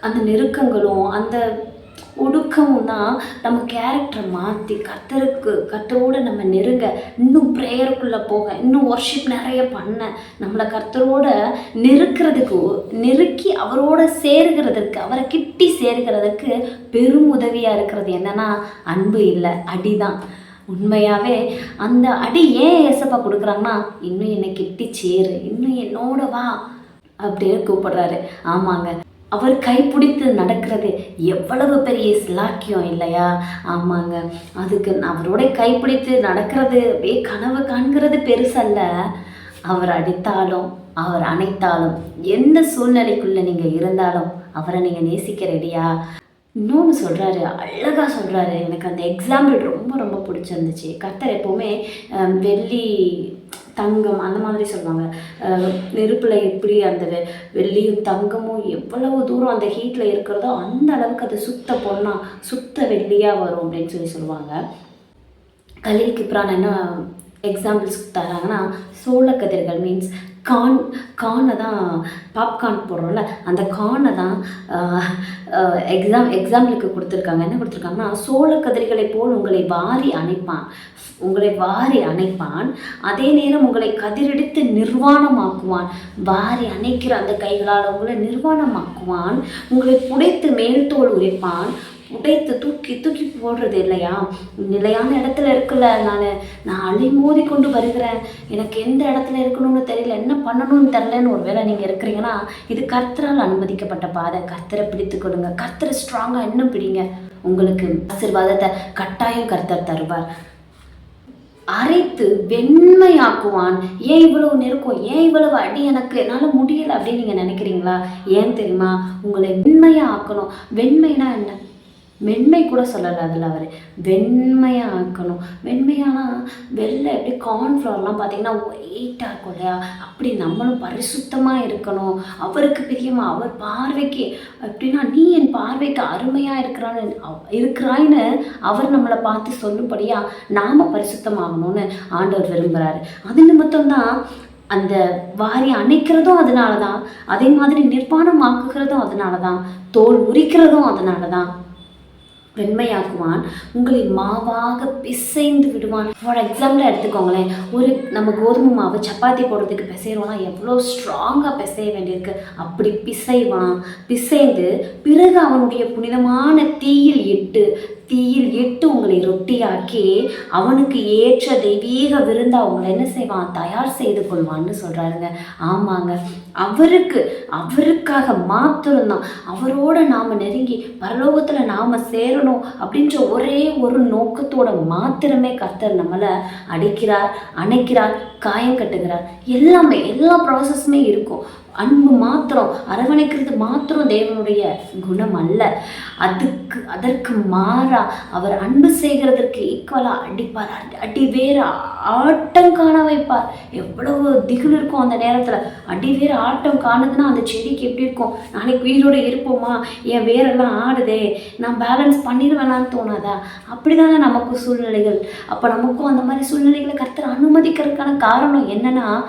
அந்த நெருக்கங்களும் அந்த ஒடுக்கமும் தான் நம்ம கேரக்டரை மாற்றி கர்த்தருக்கு கத்தரோடு நம்ம நெருங்க இன்னும் ப்ரேயருக்குள்ளே போக இன்னும் ஒர்ஷிப் நிறைய பண்ண நம்மளை கர்த்தரோட நெருக்கிறதுக்கு நெருக்கி அவரோட சேருகிறதுக்கு அவரை கிட்டி சேருகிறதுக்கு பெரும் உதவியாக இருக்கிறது என்னென்னா அன்பு இல்லை அடி தான் உண்மையாகவே அந்த அடி ஏன் ஏசப்பா கொடுக்குறாங்கன்னா இன்னும் என்னை கிட்டி சேரு இன்னும் என்னோட வா அப்படின்னு கூப்பிடுறாரு. ஆமாங்க. அவர் கைப்பிடித்து நடக்கிறது எவ்வளவு பெரிய சிலாக்கியம் இல்லையா? ஆமாங்க. அதுக்கு அவரோட கைப்பிடித்து நடக்கிறது அப்படியே கனவு காண்கிறது பெருசல்ல. அவர் அடித்தாலும் அவர் அணைத்தாலும் எந்த சூழ்நிலைக்குள்ளே நீங்கள் இருந்தாலும் அவரை நீங்கள் நேசிக்க ரெடியா இன்னொன்று சொல்கிறாரு அழகாக சொல்கிறாரு எனக்கு அந்த எக்ஸாம்பிள் ரொம்ப ரொம்ப பிடிச்சிருந்துச்சு. கர்த்தர் எப்போவுமே வெள்ளி தங்கம் அந்த மாதிரி சொல்லுவாங்க. நெருப்பில் எப்படி அந்த வெ வெள்ளியும் தங்கமும் எவ்வளவு தூரம் அந்த ஹீட்டில் இருக்கிறதோ அந்த அளவுக்கு அது சுத்த பொண்ணா சுத்த வெள்ளியாக வரும் அப்படின்னு சொல்லி சொல்லுவாங்க. கலில் கிப்ரான் என்ன எக்ஸாம்பிள்ஸ் தராங்கன்னா சோளக்கதிர்கள் மீன்ஸ் கான் கானை தான் பாப்கார்ன் போடுறோம்ல அந்த கானை தான் எக்ஸாம் எக்ஸாம்பிளுக்கு கொடுத்துருக்காங்க. என்ன கொடுத்துருக்காங்கன்னா சோளக்கதிர்களை போல் உங்களை வாரி அணைப்பான். உங்களை வாரி அணைப்பான். அதே நேரம் உங்களை கதிரெடுத்து நிர்வாணமாக்குவான். வாரி அணைக்கிற அந்த கைகளால் உங்களை நிர்வாணமாக்குவான். உங்களை புடைத்து மேல் தோல் உரைப்பான். உடைத்து தூக்கி தூக்கி போடுறது இல்லையா? நிலையான இடத்துல இருக்குல்ல நான் நான் அழிமோதி கொண்டு வருகிறேன். எனக்கு எந்த இடத்துல இருக்கணும்னு தெரியல. என்ன பண்ணணும்னு தெரிலன்னு ஒரு வேளை நீங்கள் இருக்கிறீங்கன்னா இது கர்த்தரால் அனுமதிக்கப்பட்ட பாதை. கர்த்தரை பிடித்து கொடுங்க கர்த்தரை ஸ்ட்ராங்காக இன்னும் பிடிங்க. உங்களுக்கு ஆசீர்வாதத்தை கட்டாயம் கர்த்தர் தருவார். அரைத்து வெண்மையாக்குவான். ஏன் இவ்வளவு நெருக்கம்? ஏன் இவ்வளவு அடி எனக்கு? என்னால் முடியலை அப்படின்னு நீங்கள் நினைக்கிறீங்களா? ஏன் தெரியுமா? உங்களை வெண்மையாக ஆக்கணும் வெண்மைனா என்ன? மென்மை கூட சொல்லலை அதில் அவர். வெண்மையாக ஆக்கணும். வெண்மையானா வெள்ளை எப்படி கார்ன்ஃப்ளவர்லாம் பார்த்தீங்கன்னா ஒயிட்டாக இருக்கும் இல்லையா? அப்படி நம்மளும் பரிசுத்தமாக இருக்கணும். அவருக்கு பிரியமா அவர் பார்வைக்கு எப்படின்னா நீ என் பார்வைக்கு அருமையாக இருக்கிறான்னு இருக்கிறாயின்னு அவர் நம்மளை பார்த்து சொல்லும்படியா நாம் பரிசுத்தமாகணும்னு ஆண்டவர் விரும்புகிறாரு அது நிமித்தம்தான் அந்த வாரி அணைக்கிறதும் அதனால தான் அதே மாதிரி நிர்வாணமாக்குகிறதும் அதனால தான் தோல் உரிக்கிறதும் அதனால தான் வெண்மையாக்குவான். உங்களை மாவாக பிசைந்து விடுவான். ஃபார் எக்ஸாம்பிள் எடுத்துக்கோங்களேன். ஒரு நம்ம கோதுமை மாவு சப்பாத்தி போடுறதுக்கு பிசைகிறோம்னா எவ்வளோ ஸ்ட்ராங்காக பிசைய வேண்டியிருக்கு. அப்படி பிசைவான். பிசைந்து பிறகு அவனுடைய புனிதமான தீயில் இட்டு தீயில் இட்டு உங்களை ரொட்டியாக்கி அவனுக்கு ஏற்ற தெய்வீக விருந்தா அவங்கள என்ன செய்வான்? தயார் செய்து கொள்வான்னு சொல்கிறாருங்க ஆமாங்க. அவருக்கு அவருக்காக மாத்திரம்தான். அவரோட நாம் நெருங்கி பரலோகத்தில் நாம் சேரணும் அப்படின்ற ஒரே ஒரு நோக்கத்தோட மாத்திரமே கர்த்தர் நம்மளை அடிக்கிறார் அணைக்கிறார் காயம் கட்டுகிறார். எல்லாமே எல்லா ப்ராசஸுமே இருக்கும். அன்பு மாத்திரம் அரவணைக்கிறது மாத்திரம் தேவனுடைய குணம் அல்ல. அதுக்கு அதற்கு மாறா அவர் அன்பு செய்கிறதற்கு ஈக்குவலாக அடிப்பார். அடி வேறு வேற ஆட்டம் காண வைப்பார். எவ்வளவு திகில் இருக்கும் அந்த நேரத்தில். அடி வேற ஆட்டம் காணுதுன்னா அந்த செடிக்கு எப்படி இருக்கும்? நாளைக்கு உயிரோடு இருப்போமா? என் வேரெல்லாம் ஆடுதே. நான் பேலன்ஸ் பண்ணிடுவேனான்னு தோணாதா? அப்படிதானே நமக்கும் சூழ்நிலைகள். அப்போ நமக்கும் அந்த மாதிரி சூழ்நிலைகளை கருத்தர் அனுமதிக்கிறதுக்கான காரணம் என்னன்னா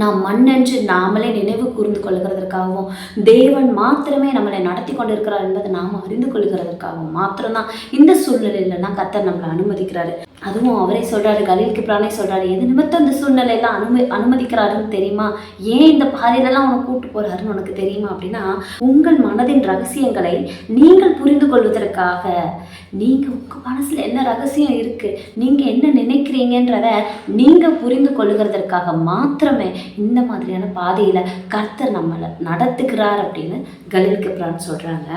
நாம் மண்ணென்று நாமளே நினைவு கூர்ந்து கொள்கிறதற்காகவும் தேவன் மாத்திரமே நம்மளை நடத்தி கொண்டிருக்கிறார் என்பதை நாம் அறிந்து கொள்கிறதற்காகவும் மாத்திரம்தான் இந்த சூழ்நிலையிலலாம் கத்தர் நம்மளை அனுமதிக்கிறாரு. அதுவும் அவரே சொல்றாரு கலீலுக்கு பிரானே சொல்றாரு எது நிமித்தம் இந்த சூழ்நிலையெல்லாம் அனுமதி அனுமதிக்கிறாருன்னு தெரியுமா? ஏன் இந்த பாதையிலலாம் உனக்கு கூட்டு போறாருன்னு உனக்கு தெரியுமா? அப்படின்னா உங்கள் மனதின் ரகசியங்களை நீங்கள் புரிந்து கொள்வதற்காக நீங்கள் உங்கள் மனசில் என்ன ரகசியம் இருக்குது நீங்கள் என்ன நினைக்கிறீங்கன்றத நீங்கள் புரிந்து கொள்ளுகிறதற்காக மாத்திரமே இந்த மாதிரியான பாதையில் கர்த்தர் நம்மளை நடத்துகிறார் அப்படின்னு கலீல் சொல்கிறாங்க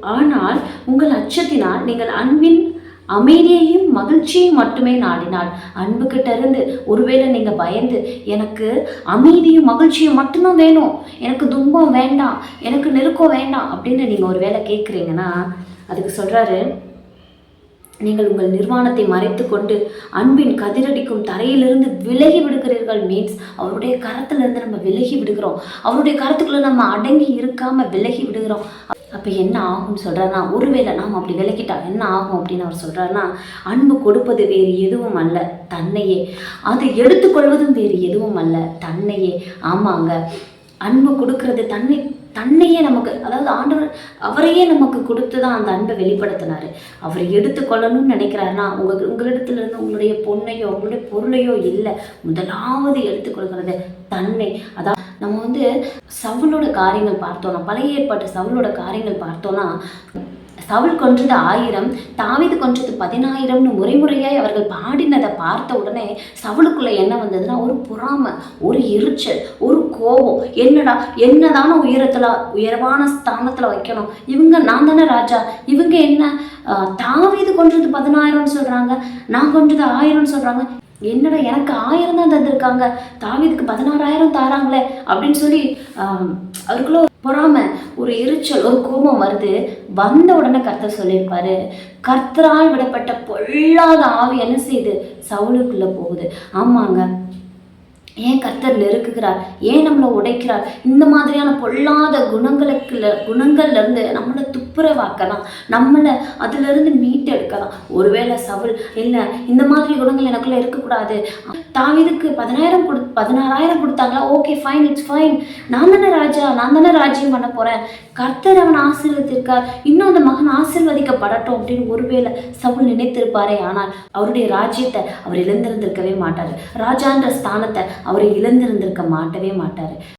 ஆனால் உங்கள் அச்சத்தினால் நீங்கள் அன்பின் அமைதியையும் மகிழ்ச்சியும் மட்டுமே நாடினால் அன்புகிட்ட இருந்து ஒருவேளை நீங்கள் பயந்து எனக்கு அமைதியும் மகிழ்ச்சியும் மட்டும்தான் வேணும். எனக்கு துன்பம் வேண்டாம். எனக்கு நெருக்கம் வேண்டாம் அப்படின்னு நீங்கள் ஒருவேளை கேட்குறீங்கன்னா அதுக்கு சொல்கிறாரு நீங்கள் உங்கள் நிர்வாணத்தை மறைத்து கொண்டு அன்பின் கதிரடிக்கும் தரையிலிருந்து விலகி விடுகிறீர்கள் மீன்ஸ் அவருடைய கரத்திலிருந்து நம்ம விலகி விடுகிறோம். அவருடைய கரத்துக்குள்ளே நம்ம அடங்கி இருக்காமல் விலகி விடுகிறோம். அப்போ என்ன ஆகும்னு சொல்கிறாருன்னா ஒருவேளை நாம் அப்படி விலக்கிட்டா என்ன ஆகும் அப்படின்னு அவர் சொல்கிறாருன்னா அன்பு கொடுப்பது வேறு எதுவும் அல்ல தன்னையே. அதை எடுத்துக்கொள்வதும் வேறு எதுவும் அல்ல தன்னையே. ஆமாங்க. அன்பு கொடுக்கறது தன்னை தன்னையே நமக்கு அதாவது ஆண்டவர் அவரையே நமக்கு கொடுத்து தான் அந்த அன்பை வெளிப்படுத்தினார். அவர் எடுத்துக்கொள்ளணும்னு நினைக்கிறாருன்னா உங்க உங்களிடத்துலேருந்து உங்களுடைய பொண்ணையோ உங்களுடைய பொருளையோ இல்லை முதலாவது எடுத்துக்கொள்கிறது தன்னை. அதாவது நம்ம வந்து சவுலோட காரியங்கள் பார்த்தோம்னா பழைய ஏற்பாட்டு சவுலோட காரியங்கள் பார்த்தோம்னா சவுல் கொன்றது ஆயிரம் தாவிது கொன்றது பதினாயிரம்னு முறைமுறையாய் அவர்கள் பாடினதை பார்த்த உடனே சவுளுக்குள்ளே என்ன வந்ததுன்னா ஒரு பொறாமை ஒரு எரிச்சல் ஒரு கோபம். என்னடா என்னதான உயரத்தில் உயர்வான ஸ்தானத்தில் வைக்கணும்? இவங்க நான் தானே ராஜா. இவங்க என்ன தாவிது கொன்றது பதினாயிரம்னு சொல்கிறாங்க நான் கொன்றது ஆயிரம்னு சொல்கிறாங்க என்னடா எனக்கு ஆயிரம் தான் தந்திருக்காங்க. தாவிதுக்கு பதினாறாயிரம் தாராங்களே அப்படின்னு சொல்லி ஆஹ், அவருக்குள்ள பொறாம பொறாமை ஒரு எரிச்சல் ஒரு கோபம் வருது. வந்த உடனே கர்த்தர் சொல்லியிருப்பாரு கர்த்தரால் விடப்பட்ட பொல்லாத ஆவி என்ன செய்யுது சவுலுக்குள்ள போகுது. ஆமாங்க. ஏன் கர்த்தர் நெருக்குகிறார் ஏன் நம்மளை உடைக்கிறார்? இந்த மாதிரியான பொல்லாத குணங்களுக்குள்ள குணங்கள்ல இருந்து நம்மளை துப்புரவாக்கலாம். நம்மளை அதுல இருந்து மீட்டெடுக்கலாம் ஒருவேளை சவுல் இல்லை இந்த மாதிரி குணங்கள் எனக்குள்ள இருக்கக்கூடாது. தாவிதுக்கு பதினாயிரம் கொடு பதினாறாயிரம் கொடுத்தாங்களா? ஓகே ஃபைன் இட்ஸ் ஃபைன் நான் தானே ராஜா நான் தானே ராஜ்யம் பண்ண போறேன். கர்த்தர் அவன் ஆசீர்வதித்திருக்கார். இன்னும் அந்த மகன் ஆசீர்வதிக்கப்படட்டும் அப்படின்னு ஒருவேளை சவுல் நினைத்திருப்பாரே. ஆனால் அவருடைய ராஜ்யத்தை அவர் இழந்திருந்திருக்கவே மாட்டார். ராஜான்ற ஸ்தானத்தை அவர் இழந்திருந்திருக்க மாட்டவே மாட்டார்.